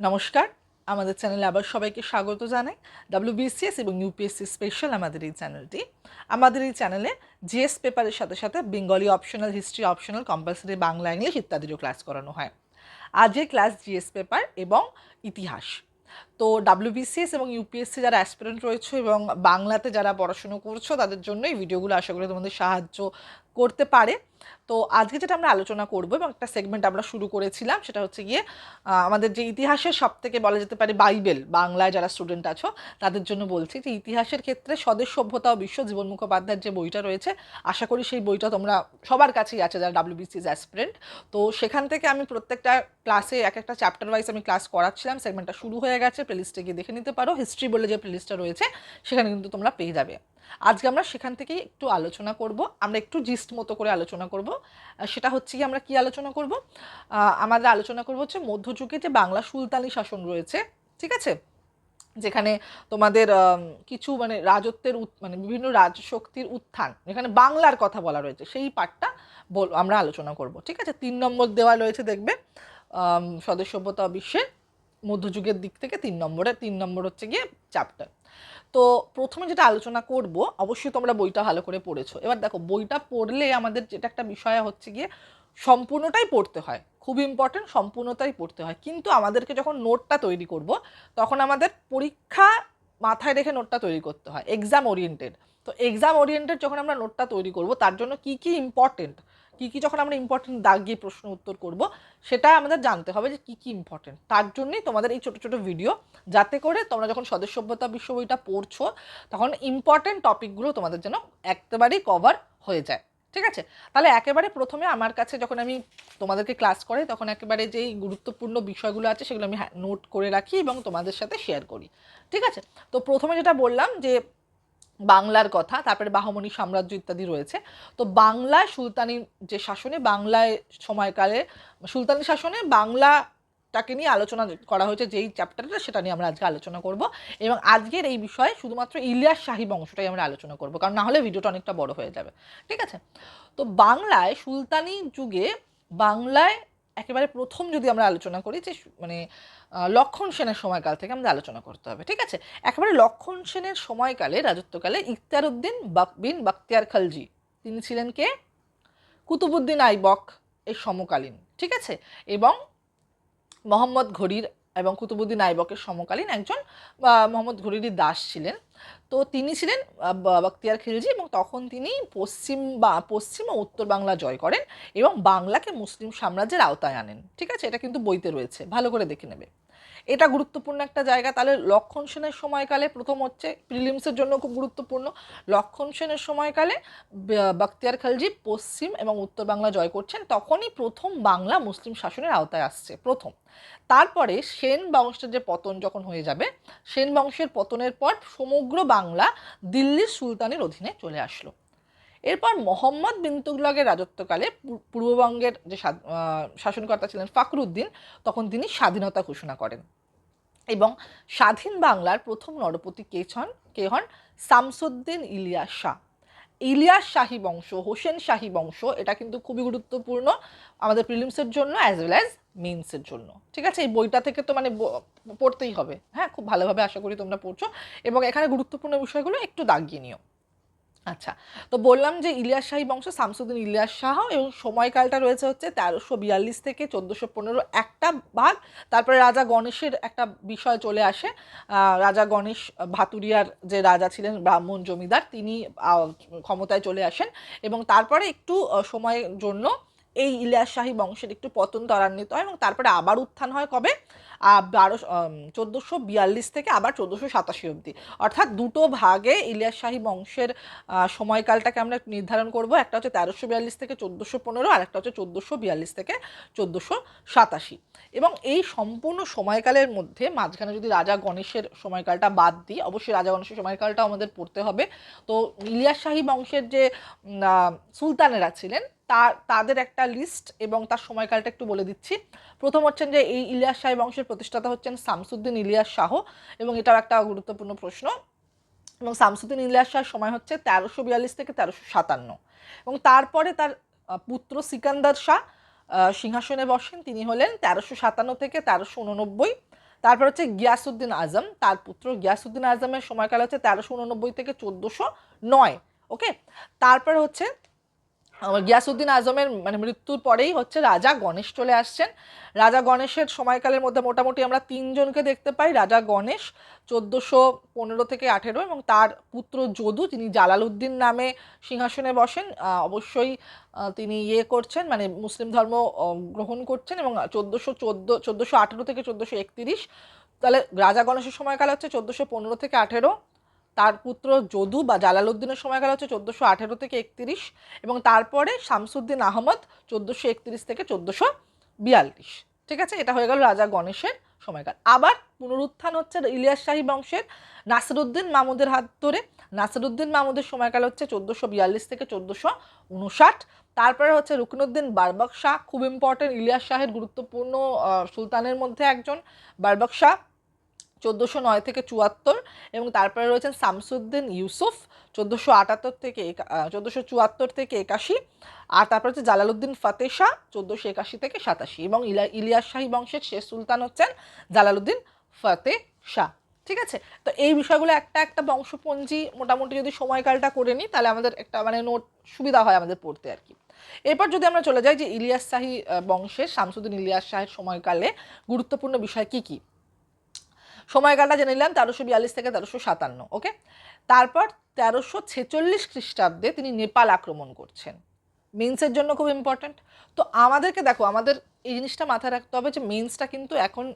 নমস্কার, আমাদের চ্যানেলে আবার সবাইকে স্বাগত জানাই। ডাব্লিউবিসিএস এবং ইউপিএসসি স্পেশাল আমাদের এই চ্যানেলটি। আমাদের এই চ্যানেলে জিএস পেপারের সাথে সাথে Bengali optional history optional compulsory Bangla English ইত্যাদিরও class করানো হয়। আজের ক্লাস জিএস পেপার এবং ইতিহাস। তো ডাব্লিউবিসিএস এবং ইউপিএসসি যারা অ্যাসপিরেন্ট রয়েছে এবং বাংলাতে যারা পড়াশুনো করছ, তাদের জন্য এই ভিডিওগুলো আশা করি তোমাদের সাহায্য করতে পারে। তো আজকে যেটা আমরা আলোচনা করব এবং একটা সেগমেন্ট আমরা শুরু করেছিলাম, সেটা হচ্ছে গিয়ে আমাদের যে ইতিহাসের সব থেকে বলা যেতে পারে বাইবেল, বাংলায় যারা স্টুডেন্ট আছো, তাদের জন্য বলছি যে ইতিহাসের ক্ষেত্রে স্বদেশ সভ্যতা ও বিশ্ব জীবন মুখোপাধ্যায়ের যে বইটা রয়েছে, আশা করি সেই বইটা তোমরা সবার কাছেই আছে যারা ডাব্লিউবিসিস অ্যাসপিরেন্ট তো সেখান থেকে আমি প্রত্যেকটা ক্লাসে এক একটা চ্যাপ্টার ওয়াইজ আমি ক্লাস করাচ্ছিলাম সেগমেন্টটা শুরু হয়ে গেছে। প্লেলিস্টে গিয়ে দেখে নিতে পারো। হিস্ট্রি বলে যে প্লেলিস্টটা রয়েছে, সেখানে কিন্তু তোমরা পেয়ে যাবে। আজকে আমরা সেখান থেকেই একটু আলোচনা করব। আমরা একটু জিস্ট মতো করে আলোচনা করব। সেটা হচ্ছে কি আমরা কি আলোচনা করব? আমাদের আলোচনা করব হচ্ছে মধ্যযুগে যে বাংলা সুলতানি শাসন রয়েছে, ঠিক আছে? যেখানে তোমাদের কিছু মানে রাজত্বের মানে বিভিন্ন রাজশক্তির উত্থান, যেখানে বাংলার কথা বলা রয়েছে, সেই পার্টটা বল, আমরা আলোচনা করব, ঠিক আছে? তিন নম্বর দেওয়া রয়েছে, দেখবে ও বিশ্বের মধ্যযুগের দিক থেকে তিন নম্বরে, তিন নম্বর হচ্ছে গিয়ে চ্যাপ্টার তো প্রথমে যেটা আলোচনা করব, অবশ্যই তোমরা বইটা ভালো করে পড়েছো। এবার দেখো, বইটা পড়লে আমাদের যেটা একটা বিষয় হচ্ছে গিয়ে সম্পূর্ণটাই পড়তে হয়। খুব ইম্পর্টেন্ট সম্পূর্ণটাই পড়তে হয়। কিন্তু আমাদেরকে যখন নোটটা তৈরি করব, তখন আমাদের পরীক্ষা মাথায় রেখে নোটটা তৈরি করতে হয় এক্সাম ওরিয়েন্টেড তো এক্সাম ওরিয়েন্টেড যখন আমরা নোটটা তৈরি করব, তার জন্য কি কি ইম্পর্টেন্ট কি কি যখন আমরা ইম্পর্টেন্ট দাগ গিয়ে প্রশ্ন উত্তর করব, সেটা আমাদের জানতে হবে যে কি কি ইম্পর্টেন্ট তার জন্যই তোমাদের এই ছোটো ছোটো ভিডিও যাতে করে তোমরা যখন স্বদেশ সভ্যতা বিশ্ব বইটা পড়ছো, তখন ইম্পর্টেন্ট টপিকগুলো তোমাদের যেন একেবারেই কভার হয়ে যায়। ঠিক আছে? তাহলে একেবারে প্রথমে আমার কাছে যখন আমি তোমাদেরকে ক্লাস করাই, তখন একেবারে যেই গুরুত্বপূর্ণ বিষয়গুলো আছে, সেগুলো আমি নোট করে রাখি এবং তোমাদের সাথে শেয়ার করি। ঠিক আছে? তো প্রথমে যেটা বললাম যে বাংলার কথা, তারপরে বাহমনি সাম্রাজ্য ইত্যাদি রয়েছে। তো বাংলায় সুলতানি যে শাসনে, বাংলায় সময়কালে, সুলতানি শাসনে বাংলাটাকে নিয়ে আলোচনা করা হয়েছে, যেই চ্যাপ্টারটা সেটা নিয়ে আমরা আজকে আলোচনা করব। এবং আজকের এই বিষয়ে শুধুমাত্র ইলিয়াস শাহী বংশটাই আমরা আলোচনা করব, কারণ না হলে ভিডিওটা অনেকটা বড় হয়ে যাবে। ঠিক আছে? তো বাংলায় সুলতানি যুগে বাংলায় একেবারে প্রথম যদি আমরা আলোচনা করি, যে মানে লক্ষণ সেনের সময়কাল থেকে আমাদের আলোচনা করতে হবে, ঠিক আছে? একেবারে লক্ষণ সেনের সময়কালে, রাজত্বকালে ইখতিয়ার উদ্দিন বিন বাক্তিয়ার খালজি, তিনি ছিলেন কে? কুতুবুদ্দিন আইবক এর সমকালীন, ঠিক আছে? এবং মোহাম্মদ ঘড়ির এবং কুতুবুদ্দিন আইবকের সমকালীন একজন মোহাম্মদ ঘড়িরই দাস ছিলেন। তো তিনি ছিলেন বখতিয়ার খিলজি এবং তখন তিনি পশ্চিম বা, পশ্চিম ও উত্তর বাংলা জয় করেন এবং বাংলাকে মুসলিম সাম্রাজ্যের আওতায় আনেন। ঠিক আছে? এটা কিন্তু বইতে রয়েছে। ভালো করে দেখে নেবে। এটা গুরুত্বপূর্ণ একটা জায়গা। তাহলে লক্ষণ সেনের সময়কালে প্রথম হচ্ছে প্রিলিমসের জন্য খুব গুরুত্বপূর্ণ। লক্ষণ সেনের সময়কালে ব- বাখতিয়ার খালজি পশ্চিম এবং উত্তর বাংলা জয় করছেন, তখনই প্রথম বাংলা মুসলিম শাসনের আওতায় আসছে, প্রথম। তারপরে সেন বংশের যে পতন যখন হয়ে যাবে, সেন বংশের পতনের পর সমগ্র বাংলা দিল্লির সুলতানের অধীনে চলে আসলো। এরপর মোহাম্মদ বিন তুগলকের রাজত্বকালে পূর্ববঙ্গের যে শাসনকর্তা ছিলেন ফাকরুদ্দিন তখন তিনি স্বাধীনতা ঘোষণা করেন। এবং স্বাধীন বাংলার প্রথম নরপতি কে হন কে হন? শামসুদ্দিন ইলিয়াস শাহ। ইলিয়াস শাহী বংশ, হোসেন শাহী বংশ, এটা কিন্তু খুবই গুরুত্বপূর্ণ আমাদের প্রিলিমসের জন্য অ্যাজ ওয়েল অ্যাজ মেইনসের জন্য। ঠিক আছে? এই বইটা থেকে তো মানে পড়তেই হবে। হ্যাঁ? খুব ভালোভাবে আশা করি তোমরা পড়ছো। এবং এখানে গুরুত্বপূর্ণ বিষয়গুলো একটু দাগিয়ে নিও। আচ্ছা তো বললাম যে ইলিয়াস শাহী বংশ, শামসুদ্দিন ইলিয়াস শাহ এবং সময়কালটা রয়েছে হচ্ছে তেরোশো বিয়াল্লিশ থেকে চোদ্দোশো পনেরো একটা ভাগ তারপরে রাজা গণেশের একটা বিষয় চলে আসে। রাজা গণেশ ভাতুরিয়ার যে রাজা ছিলেন, ব্রাহ্মণ জমিদার, তিনি ক্ষমতায় চলে আসেন এবং তারপরে একটু সময়ের জন্য এই ইলিয়াস শাহী বংশের একটু পতন ত্বরান্বিত হয় এবং তারপরে আবার উত্থান হয় কবে? বারো চোদ্দোশো বিয়াল্লিশ থেকে আবার চোদ্দোশো সাতাশি অবধি। অর্থাৎ দুটো ভাগে ইলিয়াস শাহী বংশের সময়কালটাকে আমরা নির্ধারণ করব। একটা হচ্ছে তেরোশো বিয়াল্লিশ থেকে চোদ্দোশো পনেরো আর একটা হচ্ছে চোদ্দোশো বিয়াল্লিশ থেকে চোদ্দোশো সাতাশি। এবং এই সম্পূর্ণ সময়কালের মধ্যে মাঝখানে যদি রাজা গণেশের সময়কালটা বাদ দিই, অবশ্যই রাজা গণেশের সময়কালটাও আমাদের পড়তে হবে। তো ইলিয়াস শাহী বংশের যে সুলতানেরা ছিলেন তার তাদের একটা লিস্ট এবং তার সময়কালটা একটু বলে দিচ্ছি। প্রথম হচ্ছেন যে এই ইলিয়াস শাহী বংশের প্রতিষ্ঠাতা হচ্ছেন শামসুদ্দিন ইলিয়াস শাহ এবং এটাও একটা গুরুত্বপূর্ণ প্রশ্ন। এবং শামসুদ্দিন ইলিয়াস শাহর সময় হচ্ছে তেরোশো বিয়াল্লিশ থেকে তেরোশো সাতান্ন। এবং তারপরে তার পুত্র সিকান্দার শাহ সিংহাসনে বসেন। তিনি হলেন তেরোশো সাতান্ন থেকে তেরোশো উননব্বই। তারপর হচ্ছে গিয়াসুদ্দিন আজম। তার পুত্র গিয়াসুদ্দিন আজমের সময়কাল হচ্ছে তেরোশো উননব্বই থেকে চোদ্দোশো নয়। ওকে? তারপর হচ্ছে গিয়াসুদ্দিন আজমের মানে মৃত্যুর পরেই হচ্ছে রাজা গণেশ চলে আসছেন। রাজা গণেশের সময়কালের মধ্যে মোটামুটি আমরা তিনজনকে দেখতে পাই। রাজা গণেশ চোদ্দোশো পনেরো থেকে আঠেরো এবং তার পুত্র যদু তিনি জালালউদ্দিন নামে সিংহাসনে বসেন অবশ্যই তিনি ইয়ে করছেন মানে মুসলিম ধর্ম গ্রহণ করছেন এবং চোদ্দোশো চোদ্দ, চোদ্দোশো আঠেরো থেকে চোদ্দোশো একতিরিশ। তাহলে রাজা গণেশের সময়কাল হচ্ছে চোদ্দোশো পনেরো থেকে আঠেরো। তার পুত্র যদু বা জালালউদ্দিনের সময়কাল হচ্ছে চোদ্দোশো আঠেরো থেকে একতিরিশ এবং তারপরে শামসুদ্দিন আহমদ চোদ্দোশো একতিরিশ থেকে চোদ্দোশো বিয়াল্লিশ। ঠিক আছে? এটা হয়ে গেল রাজা গণেশের সময়কাল। আবার পুনরুত্থান হচ্ছে ইলিয়াস শাহী বংশের নাসিরুদ্দিন মামুদের হাত ধরে। নাসিরুদ্দিন মামুদের সময়কাল হচ্ছে চোদ্দোশো বিয়াল্লিশ থেকে চোদ্দোশো উনষাট। তারপরে হচ্ছে রুকনুদ্দিন বারবক শাহ, খুব ইম্পর্টেন্ট ইলিয়াস শাহের গুরুত্বপূর্ণ সুলতানের মধ্যে একজন বারবক শাহ। চোদ্দোশো নয় থেকে চুয়াত্তর এবং তারপরে রয়েছেন শামসুদ্দিন ইউসুফ, চোদ্দোশো আটাত্তর থেকে চোদ্দোশো চুয়াত্তর থেকে একাশি। আর তারপর হচ্ছে জালালউদ্দিন ফাতে শাহ চোদ্দোশো একাশি থেকে সাতাশি এবং ইলা- ইলিয়াস শাহী বংশের শেষ সুলতান হচ্ছেন জালালউদ্দিন ফাতে শাহ ঠিক আছে? তো এই বিষয়গুলো একটা একটা বংশপঞ্জি মোটামুটি যদি সময়কালটা করে নিই, তাহলে আমাদের একটা মানে নোট সুবিধা হয় আমাদের পড়তে আর কি। এরপর যদি আমরা চলে যাই যে ইলিয়াস শাহী বংশের, শামসুদ্দিন ইলিয়াস শাহের সময়কালে গুরুত্বপূর্ণ বিষয় কি কি? সময়কালটা জেনে নিলাম তেরোশো বিয়াল্লিশ থেকে তেরোশো সাতান্ন, ওকে? তারপর তেরোশো ছেচল্লিশ খ্রিস্টাব্দে তিনি নেপাল আক্রমণ করছেন। মেন্সের জন্য খুব ইম্পর্ট্যান্ট তো আমাদেরকে দেখো, আমাদের এই জিনিসটা মাথায় রাখতে হবে যে মেন্সটা কিন্তু এখন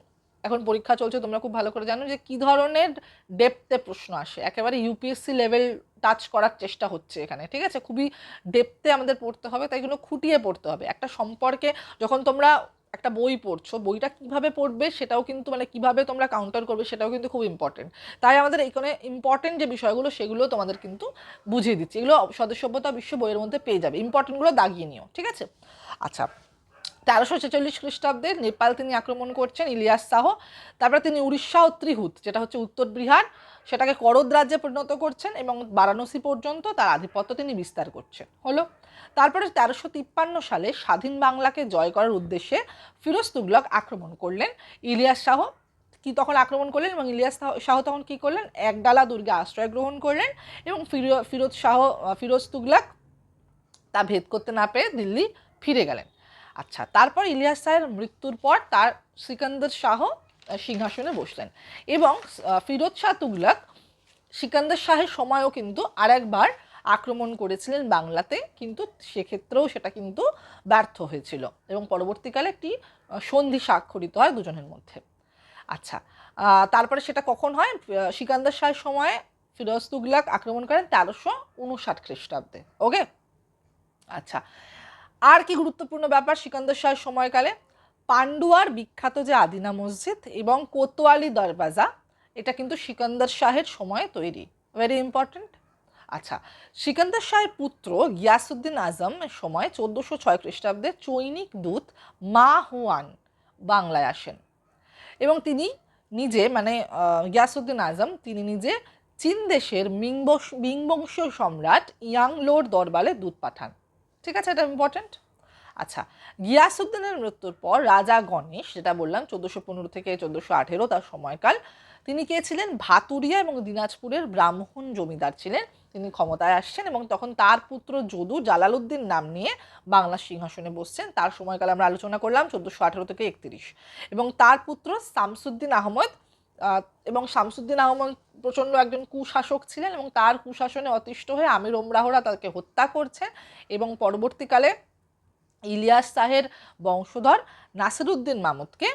এখন পরীক্ষা চলছে, তোমরা খুব ভালো করে জানো যে কী ধরনের ডেপথে প্রশ্ন আসে। একেবারে ইউপিএসসি লেভেল টাচ করার চেষ্টা হচ্ছে এখানে, ঠিক আছে? খুবই ডেপথে আমাদের পড়তে হবে, তাই জন্য খুঁটিয়ে পড়তে হবে। একটা সম্পর্কে যখন তোমরা একটা বই পড়ছো, বইটা কীভাবে পড়বে সেটাও কিন্তু মানে কীভাবে তোমরা কাউন্টার করবে সেটাও কিন্তু খুব ইম্পর্টেন্ট তাই আমাদের এখানে ইম্পর্টেন্ট যে বিষয়গুলো সেগুলো তোমাদের কিন্তু বুঝিয়ে দিচ্ছি। এগুলো সদস্যভ্যতা বিশ্ব বইয়ের মধ্যে পেয়ে যাবে। ইম্পর্টেন্টগুলো দাগিয়ে নিও, ঠিক আছে? আচ্ছা তেরোশো ছেচল্লিশ খ্রিস্টাব্দে নেপাল তিনি আক্রমণ করছেন ইলিয়াস শাহ। তারপরে তিনি উড়িষ্যা ও ত্রিহুত যেটা হচ্ছে উত্তর বিহার, সেটাকে করদ রাজ্যে পরিণত করছেন এবং বারাণসী পর্যন্ত তার আধিপত্য তিনি বিস্তার করছেন। হলো, তারপরে তেরোশো তিপ্পান্ন সালে স্বাধীন বাংলাকে জয় করার উদ্দেশ্যে ফিরোজ তুগলক আক্রমণ করলেন ইলিয়াস শাহ। কি তখন আক্রমণ করলেন এবং ইলিয়াস শাহ- তখন কী করলেন? একডালা দুর্গে আশ্রয় গ্রহণ করলেন এবং ফিরো- ফিরোজ শাহ, ফিরোজ তুগলক তা ভেদ করতে না পেরে দিল্লি ফিরে গেলেন। আচ্ছা তারপর ইলিয়াস শাহের মৃত্যুর পর তার সিকান্দার শাহ সিংহাসনে বসলেন এবং ফিরোজ শাহ তুগলাক সিকান্দার শাহের সময়ও কিন্তু আরেকবার আক্রমণ করেছিলেন বাংলাতে, কিন্তু সেক্ষেত্রেও সেটা কিন্তু ব্যর্থ হয়েছিল এবং পরবর্তীকালে একটি সন্ধি স্বাক্ষরিত হয় দুজনের মধ্যে। আচ্ছা তারপরে সেটা কখন হয়? সিকান্দার শাহের সময় ফিরোজ তুগলক আক্রমণ করেন তেরোশো উনষাট খ্রিস্টাব্দে ওকে আচ্ছা আর কি গুরুত্বপূর্ণ ব্যাপার সিকান্দার শাহের সময়কালে? পান্ডুয়ার বিখ্যাত যে আদিনা মসজিদ এবং কোতোয়ালি দরবাজা, এটা কিন্তু সিকান্দার শাহের সময়ে তৈরি। ভেরি ইম্পর্ট্যান্ট আচ্ছা সিকান্দার শাহের পুত্র গিয়াসুদ্দিন আজম সময় চোদ্দোশো ছয় খ্রিস্টাব্দে চৈনিক দূত মা হুয়ান বাংলায় আসেন। এবং তিনি নিজে মানে গিয়াসুদ্দিন আজম, তিনি নিজে চীন দেশের মিংবংশ, মিংবংশীয় সম্রাট ইয়াংলোর দরবারে দূত পাঠান। ঠিক আছে, এটা ইম্পর্ট্যান্ট আচ্ছা গিয়াসুদ্দিনের মৃত্যুর পর রাজা গণেশ, যেটা বললাম চোদ্দোশো পনেরো থেকে চোদ্দোশো আঠেরো তার সময়কাল, তিনি কে ছিলেন? ভাতুরিয়া এবং দিনাজপুরের ব্রাহ্মণ জমিদার ছিলেন। তিনি ক্ষমতায় আসছেন এবং তখন তার পুত্র যদু জালালউদ্দিন নাম নিয়ে বাংলার সিংহাসনে বসছেন। তার সময়কাল আমরা আলোচনা করলাম চোদ্দোশো আঠেরো থেকে একত্রিশ। এবং তার পুত্র শামসুদ্দিন আহমদ এবং শামসুদ্দিন আহমদ প্রচণ্ড একজন কুশাসক ছিলেন এবং তার কুশাসনে অতিষ্ঠ হয়ে আমির ওমরাহরা তাকে হত্যা করছেন এবং পরবর্তীকালে ইলিয়াস শাহের বংশধর নাসিরুদ্দিন মামুদকে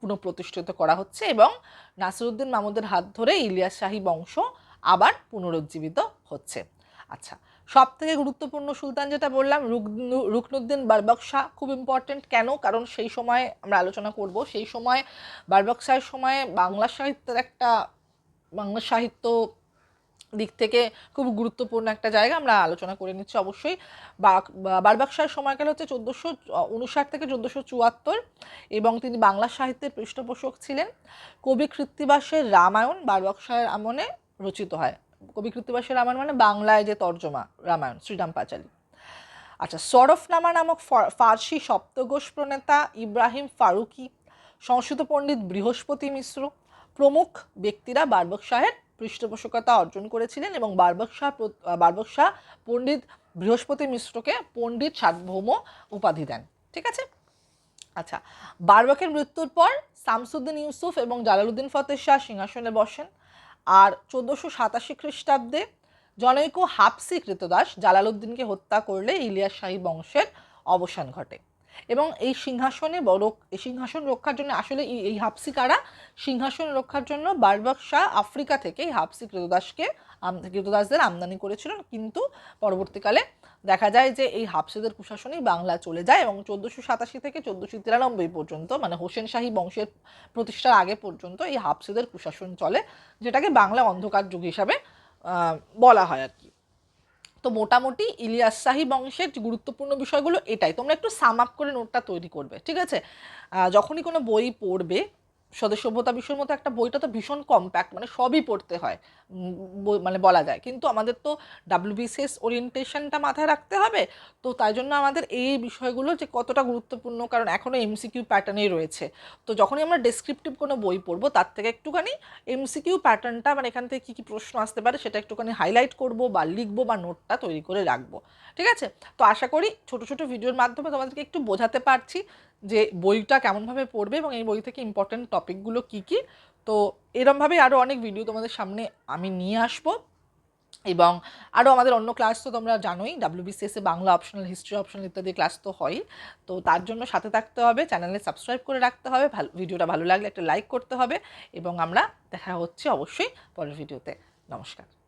পুনঃপ্রতিষ্ঠিত করা হচ্ছে এবং নাসিরুদ্দিন মামুদের হাত ধরে ইলিয়াস শাহী বংশ আবার পুনরুজ্জীবিত হচ্ছে। আচ্ছা সব থেকে গুরুত্বপূর্ণ সুলতান যেটা বললাম, রুকনু- রুকনুদ্দিন বারবক শাহ খুব ইম্পর্টেন্ট কেন? কারণ সেই সময় আমরা আলোচনা করব, সেই সময় বারবক সময় বাংলা সাহিত্যের একটা বাংলা সাহিত্য দিক থেকে খুব গুরুত্বপূর্ণ একটা জায়গা, আমরা আলোচনা করে নিচ্ছি অবশ্যই। বা- বা- সময়কাল হচ্ছে চোদ্দোশো উনষাট থেকে চোদ্দোশো চুয়াত্তর এবং তিনি বাংলা সাহিত্যের পৃষ্ঠপোষক ছিলেন। কবি কৃত্তিবাসের রামায়ণ বারবাক শাহের আমনে রচিত হয়। কবি কৃত্তিবাসের রামায়ণ মানে বাংলায় যে তর্জমা, রামায়ণ, শ্রীরাম পাঁচালী। আচ্ছা সরফনামা নামক ফার্সি সপ্তঘোষ প্রণেতা ইব্রাহিম ফারুকি, সংস্কৃত পণ্ডিত বৃহস্পতি মিশ্র প্রমুখ ব্যক্তিরা বার্বক শাহের পৃষ্ঠপোষকতা অর্জন করেছিলেন এবং বার্বক শাহ বার্বক শাহ পণ্ডিত বৃহস্পতি মিশ্রকে পণ্ডিত সার্বভৌম উপাধি দেন। ঠিক আছে? আচ্ছা বার্বকের মৃত্যুর পর শামসুদ্দিন ইউসুফ এবং জালালুদ্দিন ফতেহ শাহ সিংহাসনে বসেন। আর চোদ্দোশো সাতাশি খ্রিস্টাব্দে জনৈক হাফসি কৃতদাস জালালুদ্দিনকে হত্যা করলে ইলিয়াস শাহী বংশের অবসান ঘটে। এবং এই সিংহাসনে সিংহাসন রক্ষার জন্য আসলে এই- হাফসি কারা? সিংহাসন রক্ষার জন্য বারবাক শাহ আফ্রিকা থেকে এই হাফসি কৃতদাসকে কৃতদাসদের আমদানি করেছিলেন। কিন্তু পরবর্তীকালে দেখা যায় যে এই হাফসিদের কুশাসনই বাংলা চলে যায় এবং চোদ্দোশো সাতাশি থেকে চোদ্দোশো তিরানব্বই পর্যন্ত মানে হোসেন শাহী বংশের প্রতিষ্ঠার আগে পর্যন্ত এই হাফসিদের কুশাসন চলে, যেটাকে বাংলা অন্ধকার যুগ হিসাবে বলা হয় আর কি। তো মোটামুটি ইলিয়াস শাহী বংশের গুরুত্বপূর্ণ বিষয়গুলো এটাই। তোমরা একটু সাম আপ করে নোটটা তৈরি করবে, ঠিক আছে? যখনই কোনো বই পড়বে সভ্যতা বিষয়ের মতো একটা বইটা তো ভীষণ কম্প্যাক্ট মানে সবই পড়তে হয় মানে বলা যায়। কিন্তু আমাদের তো ডাব্লিউবিসিএস ওরিয়েন্টেশনটা মাথায় রাখতে হবে, তো তাই জন্য আমাদের এই বিষয়গুলো যে কতটা গুরুত্বপূর্ণ, কারণ এখনও এমসিকিউ প্যাটার্নেই রয়েছে। তো যখনই আমরা ডেসক্রিপটিভ কোনো বই পড়ব, তার থেকে একটুখানি এমসিকিউ প্যাটার্নটা মানে এখান থেকে কী কী প্রশ্ন আসতে পারে, সেটা একটুখানি হাইলাইট করব বা লিখব বা নোটটা তৈরি করে রাখব। ঠিক আছে? তো আশা করি ছোটো ছোটো ভিডিওর মাধ্যমে তোমাদেরকে একটু বোঝাতে পারছি। যে বইটা কেমনভাবে পড়বে এবং এই বই থেকে ইম্পর্টেন্ট টপিকগুলো কী কী। তো এরমভাবেই আরও অনেক ভিডিও তোমাদের সামনে আমি নিয়ে আসব। এবং আরও আমাদের অন্য ক্লাস তো তোমরা জানোই WBCS Bangla optional history optional ইত্যাদি ক্লাস তো হয় তো তার জন্য সাথে থাকতে হবে চ্যানেলে সাবস্ক্রাইব করে রাখতে হবে, ভালো ভিডিওটা ভালো লাগলে একটা লাইক করতে হবে। এবং আমরা দেখা হচ্ছে অবশ্যই পরের ভিডিওতে নমস্কার।